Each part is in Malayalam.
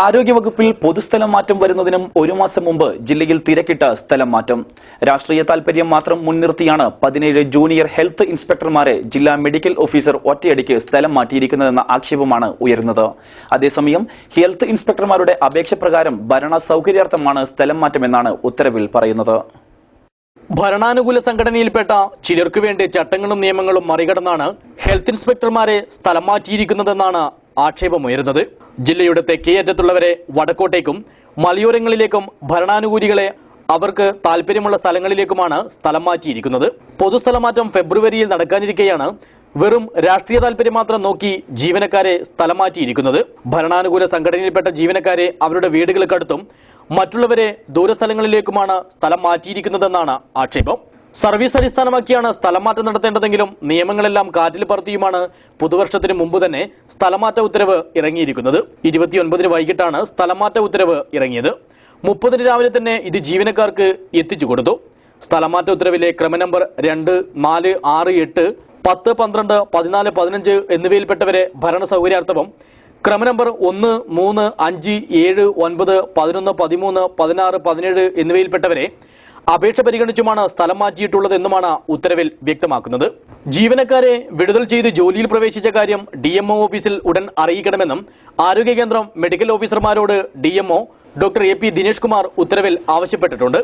ആരോഗ്യവകുപ്പിൽ പൊതുസ്ഥലം മാറ്റം വരുന്നതിനും ഒരു മാസം മുമ്പ് ജില്ലയിൽ തിരക്കിട്ട സ്ഥലം മാറ്റം. രാഷ്ട്രീയ താൽപര്യം മാത്രം മുൻനിർത്തിയാണ് പതിനേഴ് ജൂനിയർ ഹെൽത്ത് ഇൻസ്പെക്ടർമാരെ ജില്ലാ മെഡിക്കൽ ഓഫീസർ ഒറ്റയടിക്ക് സ്ഥലം മാറ്റിയിരിക്കുന്നതെന്ന ആക്ഷേപമാണ് ഉയരുന്നത്. അതേസമയം ഹെൽത്ത് ഇൻസ്പെക്ടർമാരുടെ അപേക്ഷ പ്രകാരം ഭരണ സൗകര്യാർത്ഥമാണ് സ്ഥലം മാറ്റമെന്നാണ് ഉത്തരവിൽ പറയുന്നത്. ഭരണാനുകൂല സംഘടനയിൽപ്പെട്ട ചിലർക്കു വേണ്ടി ചട്ടങ്ങളും നിയമങ്ങളും മറികടന്നാണ് ഹെൽത്ത് ഇൻസ്പെക്ടർമാരെ സ്ഥലം മാറ്റിയിരിക്കുന്നതെന്നാണ് ആക്ഷേപമുയരുന്നത്. ജില്ലയുടെ തെക്കേയറ്റത്തുള്ളവരെ വടക്കോട്ടേക്കും മലയോരങ്ങളിലേക്കും ഭരണാനുകൂലികളെ അവർക്ക് താല്പര്യമുള്ള സ്ഥലങ്ങളിലേക്കുമാണ് സ്ഥലം മാറ്റിയിരിക്കുന്നത്. പൊതുസ്ഥലമാറ്റം ഫെബ്രുവരിയിൽ നടക്കാനിരിക്കെയാണ് വെറും രാഷ്ട്രീയ താല്പര്യം മാത്രം നോക്കി ജീവനക്കാരെ സ്ഥലം മാറ്റിയിരിക്കുന്നത്. ഭരണാനുകൂല സംഘടനയിൽപ്പെട്ട ജീവനക്കാരെ അവരുടെ വീടുകൾക്കടുത്തും മറ്റുള്ളവരെ ദൂരസ്ഥലങ്ങളിലേക്കുമാണ് സ്ഥലം മാറ്റിയിരിക്കുന്നതെന്നാണ് ആക്ഷേപം. സർവീസ് അടിസ്ഥാനമാക്കിയാണ് സ്ഥലംമാറ്റം നടത്തേണ്ടതെങ്കിലും നിയമങ്ങളെല്ലാം കാറ്റിൽ പറത്തിയുമാണ് പുതുവർഷത്തിന് മുമ്പ് തന്നെ സ്ഥലമാറ്റ ഉത്തരവ് ഇറങ്ങിയിരിക്കുന്നത്. ഇരുപത്തിയൊൻപതിന് വൈകിട്ടാണ് സ്ഥലമാറ്റ ഉത്തരവ് ഇറങ്ങിയത്. മുപ്പതിന് രാവിലെ തന്നെ ഇത് ജീവനക്കാർക്ക് എത്തിച്ചു കൊടുത്തു. സ്ഥലമാറ്റ ഉത്തരവിലെ ക്രമ നമ്പർ രണ്ട് നാല് ആറ് എട്ട് പത്ത് പന്ത്രണ്ട് പതിനാല് പതിനഞ്ച് എന്നിവയിൽപ്പെട്ടവരെ ഭരണ സൗകര്യാർത്ഥവും ക്രമ നമ്പർ ഒന്ന് മൂന്ന് അഞ്ച് ഏഴ് ഒൻപത് പതിനൊന്ന് പതിമൂന്ന് പതിനാറ് പതിനേഴ് എന്നിവയിൽപ്പെട്ടവരെ അപേക്ഷ പരിഗണിച്ചുമാണ് സ്ഥലം മാറ്റിയിട്ടുള്ളത് എന്നുമാണ് ഉത്തരവിൽ വ്യക്തമാക്കുന്നത്. ജീവനക്കാരെ വിടുതൽ ചെയ്ത് ജോലിയിൽ പ്രവേശിച്ച കാര്യം ഡി ഓഫീസിൽ ഉടൻ അറിയിക്കണമെന്നും ആരോഗ്യ കേന്ദ്രം medical ഓഫീസർമാരോട് D doctor A P Dinesh Kumar ഉത്തരവിൽ ആവശ്യപ്പെട്ടിട്ടുണ്ട്.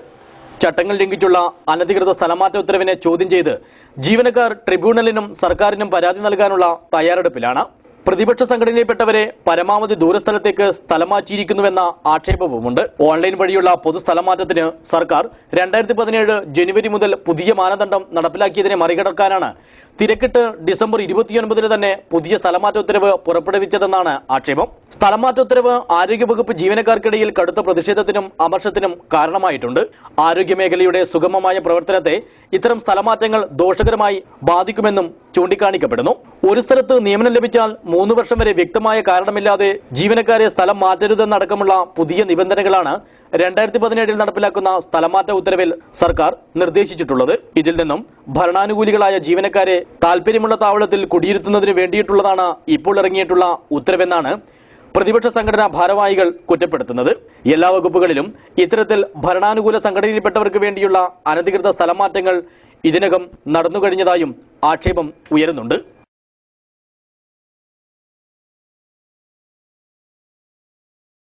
ചട്ടങ്ങൾ ലംഘിച്ചുള്ള അനധികൃത സ്ഥലമാറ്റ ഉത്തരവിനെ ചോദ്യം ചെയ്ത് ജീവനക്കാർ ട്രിബ്യൂണലിനും സർക്കാരിനും പരാതി നൽകാനുള്ള തയ്യാറെടുപ്പിലാണ്. പ്രതിപക്ഷ സംഘടനയിൽപ്പെട്ടവരെ പരമാവധി ദൂരസ്ഥലത്തേക്ക് സ്ഥലം മാറ്റിയിരിക്കുന്നുവെന്ന ആക്ഷേപവുമുണ്ട്. ഓൺലൈൻ വഴിയുള്ള പൊതുസ്ഥലമാറ്റത്തിന് സർക്കാർ രണ്ടായിരത്തി പതിനേഴ് ജനുവരി മുതൽ പുതിയ മാനദണ്ഡം നടപ്പിലാക്കിയതിനെ മറികടക്കാനാണ് തിരക്കിട്ട് ഡിസംബർ ഇരുപത്തിയൊൻപതിന് തന്നെ പുതിയ സ്ഥലമാറ്റ ഉത്തരവ് പുറപ്പെടുവിച്ചതെന്നാണ് ആക്ഷേപം. സ്ഥലമാറ്റ ഉത്തരവ് ആരോഗ്യവകുപ്പ് ജീവനക്കാർക്കിടയിൽ കടുത്ത പ്രതിഷേധത്തിനും അമർഷത്തിനും കാരണമായിട്ടുണ്ട്. ആരോഗ്യമേഖലയുടെ സുഗമമായ പ്രവർത്തനത്തെ ഇത്തരം സ്ഥലമാറ്റങ്ങൾ ദോഷകരമായി ബാധിക്കുമെന്നും ചൂണ്ടിക്കാണിക്കപ്പെടുന്നു. ഒരു സ്ഥലത്ത് നിയമനം ലഭിച്ചാൽ മൂന്ന് വർഷം വരെ വ്യക്തമായ കാരണമില്ലാതെ ജീവനക്കാരെ സ്ഥലം മാറ്റരുതെന്നടക്കമുള്ള പുതിയ നിബന്ധനകളാണ് രണ്ടായിരത്തി പതിനേഴിൽ നടപ്പിലാക്കുന്ന സ്ഥലമാറ്റ ഉത്തരവിൽ സർക്കാർ നിർദ്ദേശിച്ചിട്ടുള്ളത്. ഇതിൽ നിന്നും ഭരണാനുകൂലികളായ ജീവനക്കാരെ താൽപര്യമുള്ള താവളത്തിൽ കുടിയിരുത്തുന്നതിന് വേണ്ടിയിട്ടുള്ളതാണ് ഇപ്പോൾ ഇറങ്ങിയിട്ടുള്ള ഉത്തരവെന്നാണ് പ്രതിപക്ഷ സംഘടനാ ഭാരവാഹികൾ കുറ്റപ്പെടുത്തുന്നത്. എല്ലാ വകുപ്പുകളിലും ഇത്തരത്തിൽ ഭരണാനുകൂല സംഘടനയിൽപ്പെട്ടവർക്ക് വേണ്ടിയുള്ള അനധികൃത സ്ഥലമാറ്റങ്ങൾ ഇതിനകം നടന്നുകഴിഞ്ഞതായും ആക്ഷേപം ഉയരുന്നുണ്ട്.